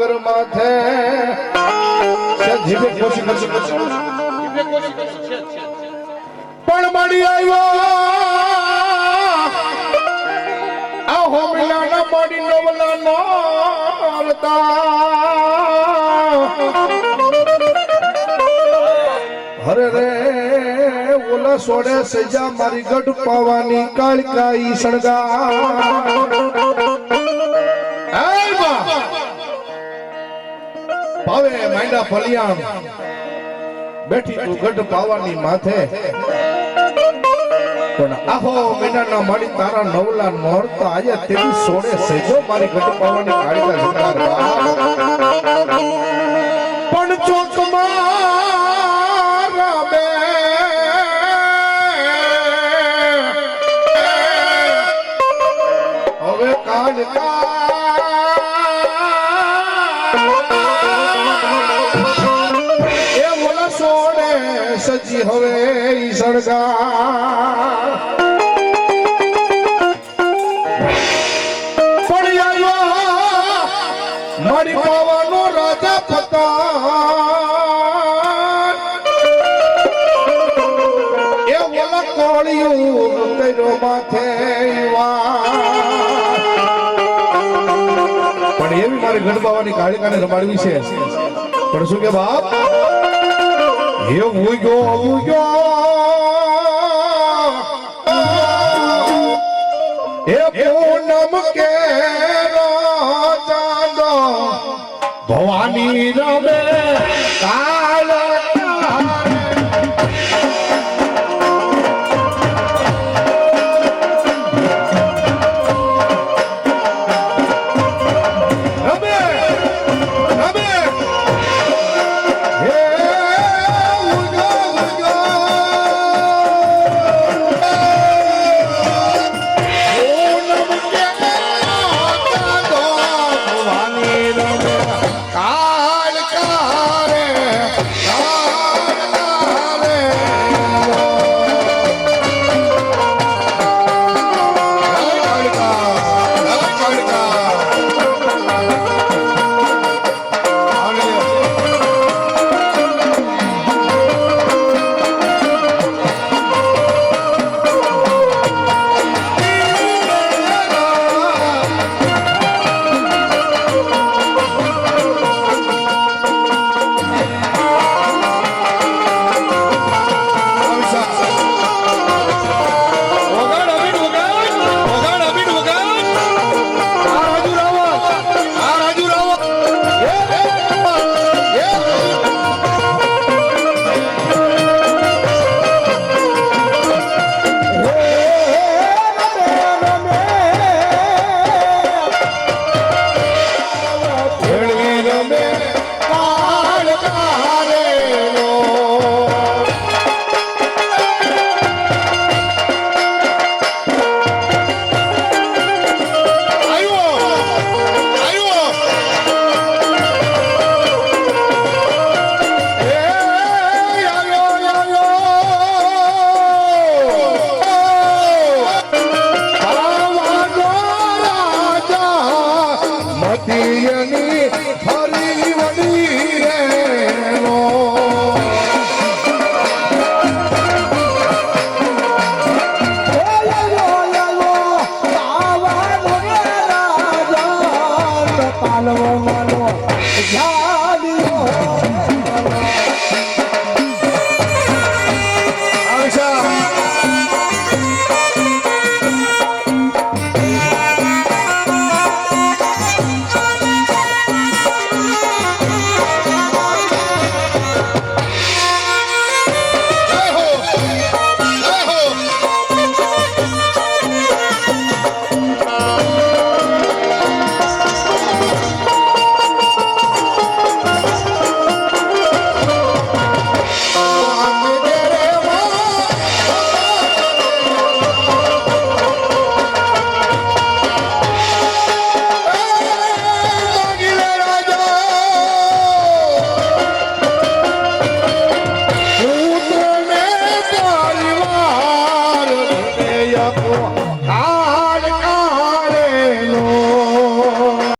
ડુંગર માથે પણ મળી આવ્યો આ હોમિલાના મળી નવલા નોરતા હરે રે ઓલા સોડે સજા મારી ગઢ પાવાની કાળકાઈ સણગા પાવે માંડા ફલિયામ બેઠી તું ગઢ પાવાની માથે. પણ આહો મેનાના મારી તારા નવલા નોરતા આજે તેની સોડે સજો મારી ગઢ પાવાની કાળકા સણગાર પણ ચોકમાં સજી હવે ઈ સળગા મારી રાજા પતા એ ઓલા કોળિયું કર્યો માથે પણ એવી મારી ગઢબાવાની કાળિકાને રમાડવી છે. પણ શું કે બાપ? હે ઉગ્યો ઉગ્યો હે પૂનમ કે ચાંદો ભવાની રમે हो